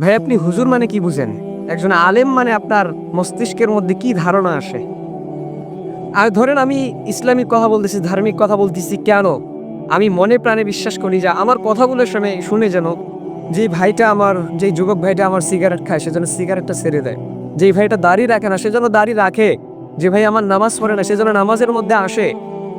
ভাই, আপনি হুজুর মানে কি বুঝেন? একজন আলেম মানে আপনার মস্তিষ্কের মধ্যে কি ধারণা আসে? আর ধরেন আমি ইসলামিক কথা বলতেছি, ধার্মিক কথা বলতেছি, কেন? আমি মনে প্রাণে বিশ্বাস করি যে আমার কথাগুলোর সময় শুনে যেন যে ভাইটা আমার যে যুবক ভাইটা আমার সিগারেট খায়, সে যেন সিগারেটটা ছেড়ে দেয়। যে ভাইটা দাড়ি রাখে না, সে যেন দাড়ি রাখে। যে ভাই আমার নামাজ পড়ে না, সে যেন নামাজের মধ্যে আসে।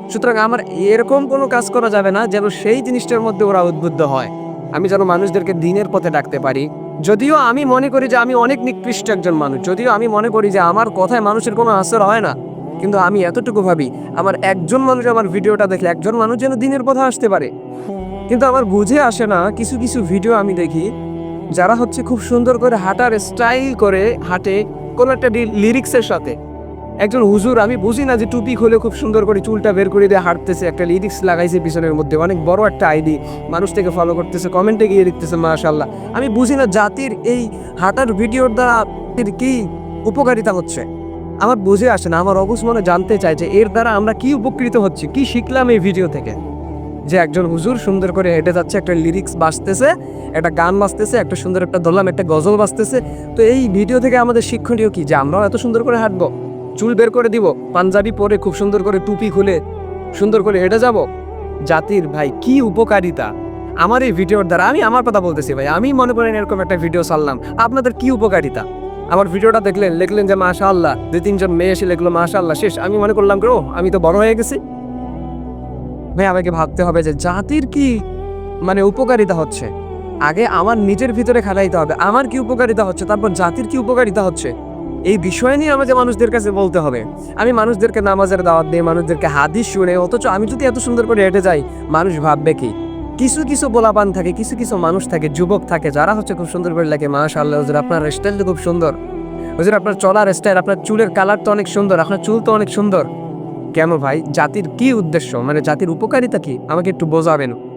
সুতরাং আমার এরকম কোনো কাজ করা যাবে না যেন সেই জিনিসটার মধ্যে ওরা উদ্বুদ্ধ হয়। আমি যেন মানুষদেরকে দিনের পথে ডাকতে পারি। যদিও আমি মনে করি যে আমি অনেক নিকৃষ্ট একজন মানুষ, যদিও আমি মনে করি যে আমার কথায় মানুষের কোনো আসর হয় না, কিন্তু আমি এতটুকু ভাবি, আমার একজন মানুষ আমার ভিডিওটা দেখলে একজন মানুষ যেন দিনের কথা আসতে পারে। কিন্তু আমার বুঝে আসে না, কিছু কিছু ভিডিও আমি দেখি, যারা হচ্ছে খুব সুন্দর করে হাঁটার স্টাইল করে হাঁটে, কোনো একটা লিরিক্সের সাথে। একজন হুজুর, আমি বুঝি না যে টুপি খুলে খুব সুন্দর করে চুলটা বের করে দিয়ে হাঁটতেছে, একটা লিরিক্স লাগাইছে পিছনের মধ্যে, অনেক বড় একটা আইডি মানুষ থেকে ফলো করতেছে কমেন্টে গিয়ে লিখতেছে মাশাল্লাহ আমি বুঝি না জাতির এই হাঁটার ভিডিওর দ্বারা কি উপকারিতা হচ্ছে? আমার বুঝে আসে না, আমার অবুজ মনে জানতে চাই যে এর দ্বারা আমরা কি উপকৃত হচ্ছি, কি শিখলাম এই ভিডিও থেকে? যে একজন হুজুর সুন্দর করে হেঁটে যাচ্ছে, একটা লিরিক্স বাজতেছে, একটা গান বাজতেছে, একটা সুন্দর একটা দোলাম একটা গজল বাজতেছে। তো এই ভিডিও থেকে আমাদের শিক্ষণীয় কি? যে আমরাও এত সুন্দর করে হাঁটবো? চুল বের করে দিব, পাঞ্জাবি পরে খুব সুন্দর করে টুপি খুলে সুন্দর করে হেঁটে যাব। জাতির ভাই, কি উপকারিতা। আমার এই ভিডিওর দ্বারা আমি আমার কথা বলতেছি ভাই, আমি মনে করেন এরকম একটা ভিডিও ছাড়লাম। আপনাদের কি উপকারিতা? আমার ভিডিওটা দেখলেন, লিখলেন যে মাশা আল্লাহ দুই, তিনজন মেয়ে এসে লিখলো মাশা আল্লাহ শেষ। আমি মনে করলাম ও আমি তো বড় হয়ে গেছি। ভাই, আমাকে ভাবতে হবে যে জাতির কি মানে উপকারিতা হচ্ছে? আগে আমার নিজের ভিতরে খেলাইতে হবে। আমার কি উপকারিতা হচ্ছে? তারপর জাতির কি উপকারিতা হচ্ছে? এই বিষয় নিয়ে আমাকে মানুষদের কাছে বলতে হবে। আমি মানুষদেরকে নামাজের দাওয়াত দিই, মানুষদেরকে হাদিস শুনে, অথচ আমি যদি এত সুন্দর করে হেঁটে যাই, মানুষ ভাববে কি? কিছু কিছু গোলাপান থাকে, কিছু কিছু মানুষ থাকে, যুবক থাকে, যারা হচ্ছে খুব সুন্দর করে লাগে মাস আল্লাহ হুজুর, আপনার স্টাইলটা খুব সুন্দর। হুজুর, আপনার চলার স্টাইল আপনার চুলের কালার তো অনেক সুন্দর, আপনার চুল তো অনেক সুন্দর। কেন ভাই? জাতির কি উদ্দেশ্য? মানে জাতির উপকারিতা কি? আমাকে একটু বোঝাবেন।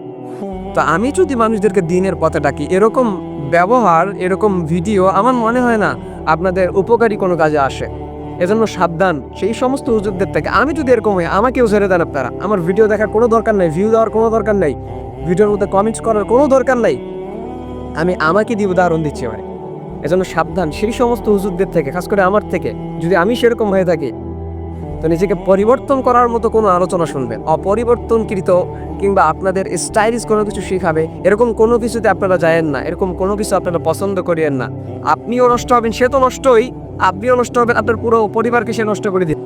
তো আমি যদি মানুষদেরকে দিনের পথে ডাকি, এরকম ব্যবহার, এরকম ভিডিও আমার মনে হয় না আপনাদের উপকারী কোনো কাজে আসে। এজন্য সাবধান, সেই সমস্ত হুজুরদের থেকে। আমি যদি এরকম হই, আমাকেও ছেড়ে দেন আপনারা। আমার ভিডিও দেখার কোনো দরকার নাই ভিউ দেওয়ার কোনো দরকার নাই, ভিডিওর মধ্যে কমেন্টস করার কোনো দরকার নাই। আমি আমাকে দিয়ে উদাহরণ দিচ্ছি ভাই এজন্য সাবধান, সেই সমস্ত হুজুরদের থেকে, খাস করে আমার থেকে। যদি আমি সেরকম হয়ে থাকি তো নিজেকে পরিবর্তন করার মতো কোনো আলোচনা শুনবেন। অপরিবর্তনকৃত কিংবা আপনাদের স্টাইলিশ কোনো কিছু শেখাবে, এরকম কোনো কিছুতে আপনারা যায়েন না, এরকম কোনো কিছু আপনারা পছন্দ করিয়েন না। আপনিও নষ্ট হবেন, সে তো নষ্টই। আপনিও নষ্ট হবেন, আপনার পুরো পরিবারকে সে নষ্ট করে দিন